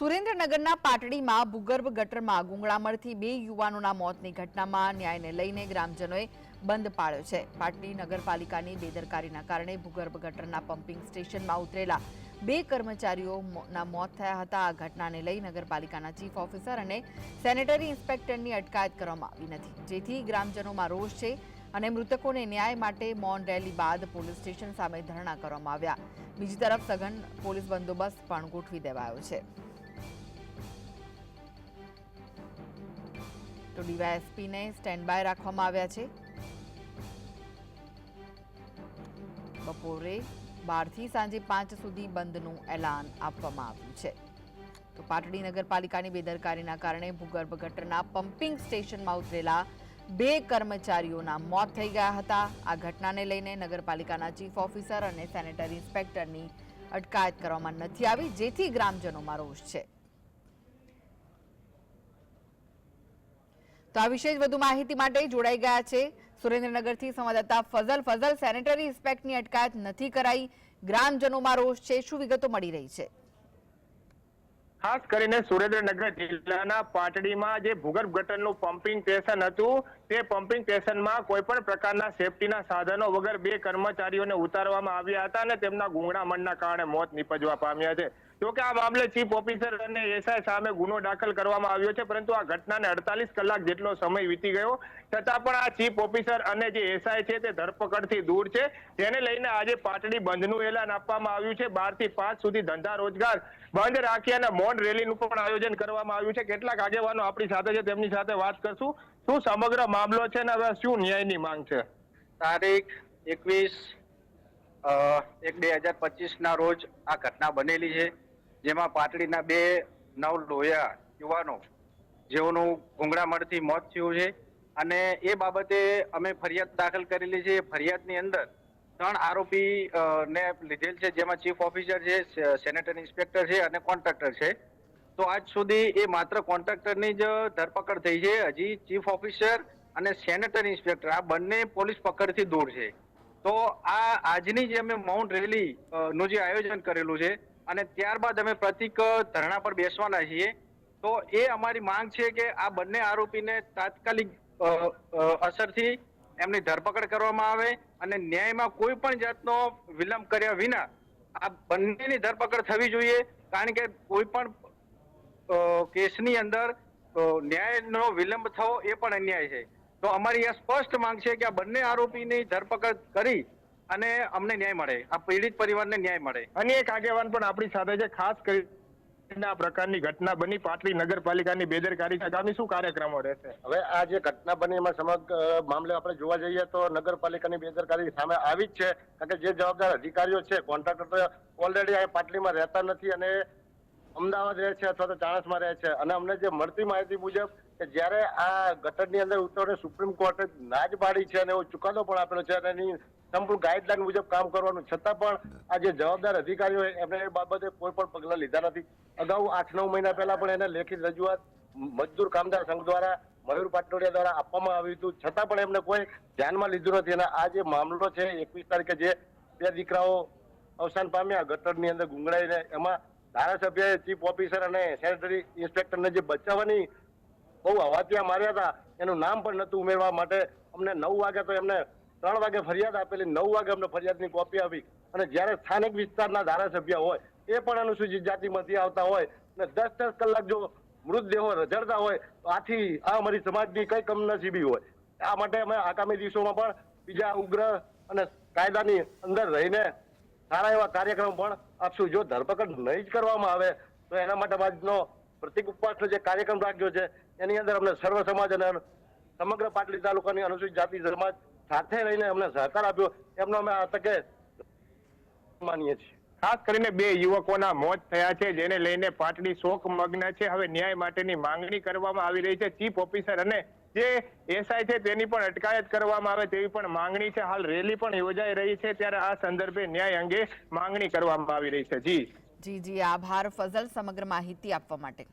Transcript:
સુરેન્દ્રનગરના પાટડીમાં ભૂગર્ભ ગટરમાં ગુંગળામણથી બે યુવાનોના મોતની ઘટનામાં ન્યાયને લઈને ગ્રામજનોએ બંધ પાળ્યો છે. પાટડી નગરપાલિકાની બેદરકારીના કારણે ભૂગર્ભ ગટરના પમ્પિંગ સ્ટેશનમાં ઉતરેલા બે કર્મચારીઓના મોત થયા હતા. આ ઘટનાને લઈ નગરપાલિકાના ચીફ ઓફિસર અને સેનેટરી ઇન્સ્પેક્ટરની અટકાયત કરવામાં આવી નથી. જેથી ગ્રામજનોમાં રોષ છે અને મૃતકોને ન્યાય માટે મૌન રેલી બાદ પોલીસ સ્ટેશન સામે ધરણા કરવામાં આવ્યા. બીજી તરફ સઘન પોલીસ બંદોબસ્ત પણ ગોઠવી દેવાયો છે. તો ડીવાયએસપીને સ્ટેન્ડ બાય રાખવામાં આવ્યા છે. બપોરે બારથી સાંજે પાંચ સુધી બંધનું એલાન આપવામાં આવ્યું છે. તો પાટડી નગરપાલિકાની બેદરકારીના કારણે ભૂગર્ભ ગટરના પમ્પિંગ સ્ટેશનમાં ઉતરેલા બે કર્મચારીઓના મોત થઈ ગયા હતા. આ ઘટનાને લઈને નગરપાલિકાના ચીફ ઓફિસર અને સેનેટરી ઇન્સ્પેક્ટરની અટકાયત કરવામાં નથી આવી, જેથી ગ્રામજનોમાં રોષ છે. તો આ વિશે વધુ માહિતી માટે જોડાઈ ગયા છે. સુરેન્દ્રનગરથી સંવાદદાતા ફઝલ ફઝલ સેનેટરી ઇન્સ્પેક્ટની અટકાયત નથી કરાઈ. ગ્રામજનોમાં રોષ છે. શું વિગતો મળી રહી છે? ખાસ કરીને સુરેન્દ્રનગર જિલ્લાના પાટડીમાં જે ભૂગર્ભ ગટરનું પમ્પિંગ સ્ટેશન હતું, તે પમ્પિંગ સ્ટેશનમાં કોઈ પણ પ્રકારના સેફટીના સાધનો વગર બે કર્મચારીઓને ઉતારવામાં આવ્યા હતા અને તેમના ગુંગળામણના કારણે મોત નીપજવા પામ્યા છે. જોકે આ મામલે ચીફ ઓફિસર અને એસઆઈ સામે ગુનો દાખલ કરવામાં આવ્યો છે, પરંતુ આ ઘટનાને અડતાલીસ કલાક જેટલો સમય વીતી ગયો. છતાં પણ આ ચીફ ઓફિસર અને જે એસઆઈ છે તે ધરપકડથી દૂર છે. તેને લઈને આજે પાટડી બંધનું એલાન આપવામાં આવ્યું છે. બારથી પાંચ સુધી ધંધા રોજગાર બંધ રાખી અને મૌન રેલીનું પણ આયોજન કરવામાં આવ્યું છે. કેટલાક આગેવાનો આપણી સાથે છે, તેમની સાથે વાત કરશું. શું સમગ્ર મામલો છે ને હવે શું ન્યાયની માંગ છે? તારીખ એકવીસ એક બે હજાર પચીસના રોજ આ ઘટના બનેલી છે. જેમાં પાટડીના બે નવ લોયા યુવાનો જેઓનું ગુંગળામણથી મોત થયું છે. અને એ બાબતે અમે ફરિયાદ દાખલ કરેલી છે. ફરિયાદની અંદર ત્રણ આરોપી ને લીધેલ છે, જેમાં ચીફ ઓફિસર છે સેનેટરી ઇન્સ્પેક્ટર છે અને કોન્ટ્રાક્ટર છે. તો આજ સુધી એ માત્ર કોન્ટ્રાક્ટરની જ ધરપકડ થઈ છે. હજી ચીફ ઓફિસર અને સેનેટરી ઇન્સ્પેક્ટર, આ બંને પોલીસ પકડથી દૂર છે. તો આ આજની જે અમે મૌન રેલી નું જે આયોજન કરેલું છે અને ત્યારબાદ અમે પ્રતિક ધરણા પર બેસવાના છીએ. તો એ અમારી માંગ છે કે આ બંને આરોપીને તાત્કાલિક અસરથી એમની ધરપકડ કરવામાં આવે અને ન્યાયમાં કોઈ પણ જાતનો વિલંબ કર્યા વિના આ બંનેની ધરપકડ થવી જોઈએ. કારણ કે કોઈ પણ કેસની અંદર ન્યાયનો વિલંબ થવો એ પણ અન્યાય છે. તો અમારી આ સ્પષ્ટ માંગ છે કે આ બંને આરોપીની ધરપકડ કરી અને અમને ન્યાય મળે. આ પીડિત પરિવારને ન્યાય મળે. અને એક આગેવાન પણ આપણી સાથે છે ખાસ કરીને આ પ્રકારની ઘટના બની પાટડી નગરપાલિકાની બેદરકારી આગામી શું કાર્યક્રમો રહેશે? હવે આ જે ઘટના બની એમાં સમગ્ર મામલે આપણે જોવા જઈએ તો નગરપાલિકાની બેદરકારી સામે આવી જ છે. કારણ કે જે જવાબદાર અધિકારીઓ છે કોન્ટ્રાક્ટર તો ઓલરેડી આ પાટલીમાં રહેતા નથી અને અમદાવાદ રહે છે અથવા તો ચાણસમાં રહે છે. અને અમને જે મળતી માહિતી મુજબ કે જ્યારે આ ગટરની અંદર ઉતરવાને સુપ્રીમ કોર્ટે ના પાડી છે અને એવો ચુકાદો પણ આપેલો છે અને એની સંપૂર્ણ ગાઈડલાઈન મુજબ કામ કરવાનું, છતાં પણ આ જે જવાબદાર અધિકારીઓ એમણે એ બાબતે કોઈ પણ પગલાં લીધા નથી. અગાઉ આઠ નવ મહિના પહેલા પણ એને લેખિત રજૂઆત મજદૂર કામદાર સંઘ દ્વારા, મયુર પાટોડિયા દ્વારા આપવામાં આવ્યું હતું. છતાં પણ એમને કોઈ ધ્યાનમાં લીધું નથી. અને આ જે મામલો છે, એકવીસ તારીખે જે બે દીકરાઓ અવસાન પામ્યા, ગટરની અંદર ગુંગળાઈને એમાં ધારાસભ્યએ ચીફ ઓફિસર અને સેનેટરી ઇન્સ્પેક્ટરને જે બચાવવાની બહુ હવાતિયા માર્યા હતા, એનું નામ પણ નહોતું ઉમેરવા માટે. અમને નવ વાગે તો એમને ત્રણ વાગે ફરિયાદ આપેલી, નવ વાગે અમને ફરિયાદની કોપી આવી. અને જ્યારે સ્થાનિક વિસ્તારના ધારાસભ્ય હોય, એ પણ અનુસૂચિત જાતિમાંથી આવતા હોય અને દસ દસ કલાક જો મૃતદેહો રજડતા હોય, તો આથી આ અમારી સમાજની કઈ કમનસીબી હોય. આ માટે અમે આગામી દિવસોમાં પણ બીજા ઉગ્ર અને કાયદાની અંદર રહીને સારા એવા કાર્યક્રમ પણ આપશું. જો ધરપકડ નહીં જ કરવામાં આવે, તો એના માટે આજનો પ્રતિક ઉપવાસનો જે કાર્યક્રમ રાખ્યો છે, એની અંદર અમને સર્વ સમાજ અને સમગ્ર પાટલી તાલુકાની અનુસૂચિત જાતિ સમાજ સાથે રહીને અમને સહકાર આપ્યો. એમનો અમે આ તકે માનીએ છીએ. ખાસ કરીને બે યુવકોના મોત થયા છે, જેને લઈને પાટડી શોક મગ્ન છે. હવે ન્યાય માટેની માંગણી કરવામાં આવી રહી છે. ચીફ ઓફિસર અને જે એસઆઈ છે તેની પણ અટકાયત કરવામાં આવે તેવી પણ માંગણી છે. હાલ રેલી પણ યોજાઈ રહી છે ત્યારે આ સંદર્ભે ન્યાય અંગે માંગણી કરવામાં આવી રહી છે. જી. જી જી, આભાર ફઝલ સમગ્ર માહિતી આપવા માટે.